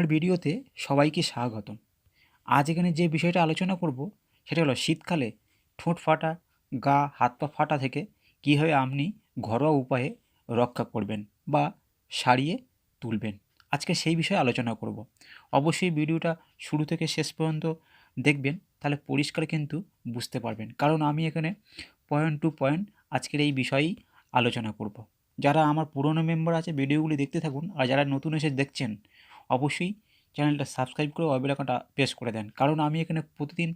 আমার ভিডিওতে সবাইকে স্বাগতম। আজ এখানে যে বিষয়টা আলোচনা করব, সেটা হলো শীতকালে ঠোঁট ফাটা, গা, হাত পা ফাটা থেকে কীভাবে আপনি ঘরোয়া উপায়ে রক্ষা করবেন বা সারিয়ে তুলবেন। আজকে সেই বিষয়ে আলোচনা করব। অবশ্যই ভিডিওটা শুরু থেকে শেষ পর্যন্ত দেখবেন, তাহলে পরিষ্কার কিন্তু বুঝতে পারবেন। কারণ আমি এখানে পয়েন্ট টু পয়েন্ট আজকের এই বিষয়েই আলোচনা করব। যারা আমার পুরনো মেম্বার আছে, ভিডিওগুলি দেখতে থাকুন, আর যারা নতুন এসে দেখছেন অবশ্যই চ্যানেলটা সাবস্ক্রাইব করে অবেল আইকনটা প্রেস করে দেন। কারণ আমি এখানে প্রতিদিন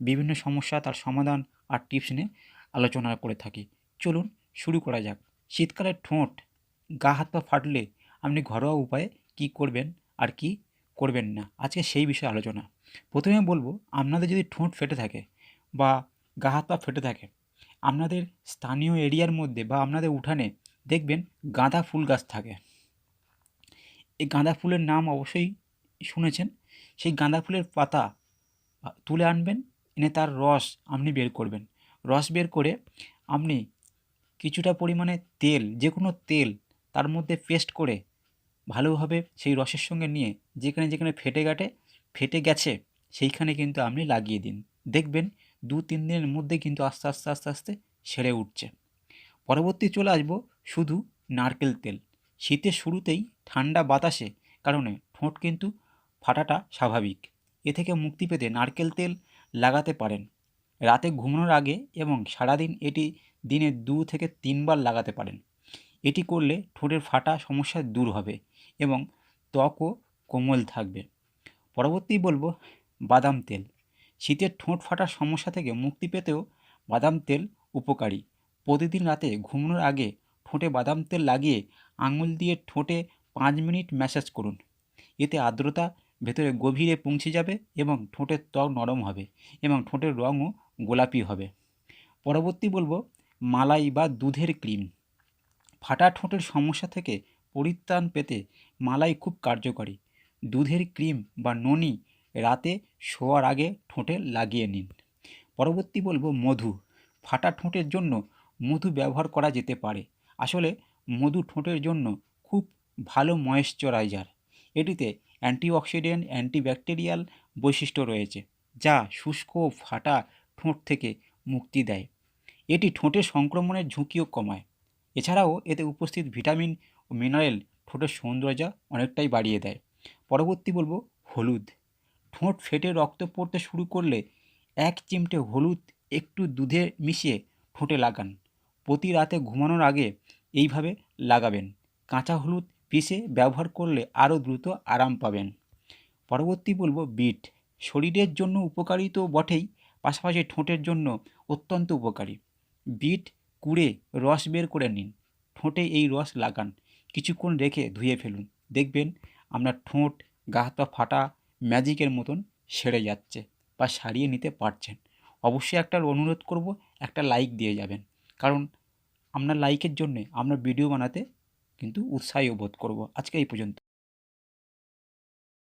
বিভিন্ন সমস্যা, তার সমাধান আর টিপস নিয়ে আলোচনা করে থাকি। চলুন শুরু করা যাক। শীতকালে ঠোঁট, গা হাত পা ফাটলে আপনি ঘরোয়া উপায়ে কি করবেন আর কি করবেন না? আজকে সেই বিষয়ে আলোচনা। প্রথমে বলব, আপনাদের যদি ঠোঁট ফেটে থাকে বা গা হাত পা ফেটে থাকে, আপনাদের স্থানীয় এরিয়ার মধ্যে বা আপনাদের উঠানে দেখবেন গাঁদা ফুল গাছ থাকে। এই গাঁদা ফুলের নাম অবশ্যই শুনেছেন। সেই গাঁদা ফুলের পাতা তুলে আনবেন, এনে তার রস আপনি বের করবেন। রস বের করে আপনি কিছুটা পরিমাণে তেল যে কোনো তেল তার মধ্যে পেস্ট করে ভালোভাবে সেই রসের সঙ্গে নিয়ে যেখানে যেখানে ফেটে গাটে, ফেটে গেছে, সেইখানে কিন্তু আপনি লাগিয়ে দিন। দেখবেন দু তিন দিনের মধ্যে কিন্তু আস্তে আস্তে আস্তে আস্তে সেরে উঠছে। পরবর্তী চলে আসব শুধু নারকেল তেল। শীতের শুরুতেই ঠান্ডা বাতাসে কারণে ঠোঁট কিন্তু ফাটাটা স্বাভাবিক। এ থেকে মুক্তি পেতে নারকেল তেল লাগাতে পারেন। রাতে ঘুমানোর আগে এবং সারাদিন এটি দিনে দু থেকে তিনবার লাগাতে পারেন। এটি করলে ঠোঁটের ফাটা সমস্যা দূর হবে এবং ত্বকও কোমল থাকবে। পরবর্তী বলব বাদাম তেল। শীতের ঠোঁট ফাটার সমস্যা থেকে মুক্তি পেতেও বাদাম তেল উপকারী। প্রতিদিন রাতে ঘুমানোর আগে ঠোঁটে বাদাম তেল লাগিয়ে আঙুল দিয়ে ঠোঁটে পাঁচ মিনিট ম্যাসাজ করুন। এতে আর্দ্রতা ভেতরে গভীরে পৌঁছে যাবে এবং ঠোঁটের ত্বক নরম হবে এবং ঠোঁটের রঙও গোলাপি হবে। পরবর্তী বলব, মালাই বা দুধের ক্রিম। ফাটা ঠোঁটের সমস্যা থেকে পরিত্রাণ পেতে মালাই খুব কার্যকরী। দুধের ক্রিম বা ননি রাতে শোয়ার আগে ঠোঁটে লাগিয়ে নিন। পরবর্তী বলব, মধু। ফাটা ঠোঁটের জন্য মধু ব্যবহার করা যেতে পারে। আসলে মধু ঠোঁটের জন্য খুব ভালো ময়েশ্চারাইজার এটিতে অ্যান্টিঅক্সিডেন্ট অ্যান্টিব্যাকটেরিয়াল বৈশিষ্ট্য রয়েছে, যা শুষ্ক ফাটা ঠোঁট থেকে মুক্তি দেয়। এটি ঠোঁটের সংক্রমণের ঝুঁকিও কমায়। এছাড়াও এতে উপস্থিত ভিটামিন ও মিনারেল ঠোঁটের সৌন্দর্য অনেকটাই বাড়িয়ে দেয়। পরবর্তী বলব হলুদ। ঠোঁট ফেটে রক্ত পড়তে শুরু করলে এক চিমটে হলুদ একটু দুধে মিশিয়ে ঠোঁটে লাগান। প্রতি রাতে ঘুমানোর আগে এইভাবে লাগাবেন। কাঁচা হলুদ পিষে ব্যবহার করলে আরও দ্রুত আরাম পাবেন। পরবর্তী বলব বিট। শরীরের জন্য উপকারী তো বটেই, পাশাপাশি ঠোঁটের জন্য অত্যন্ত উপকারী। বিট কুড়ে রস বের করে নিন। ঠোঁটে এই রস লাগান। কিছুক্ষণ রেখে ধুয়ে ফেলুন। দেখবেন আপনার ঠোঁট, গা হাত পা ফাটা ম্যাজিকের মতন সেরে যাচ্ছে বা সারিয়ে নিতে পারছেন। অবশ্যই একটা অনুরোধ করব, একটা লাইক দিয়ে যাবেন। কারণ আপনার লাইকের জন্যে আমরা ভিডিও বানাতে কিন্তু উৎসাহী বোধ করব। আজকে এই পর্যন্ত।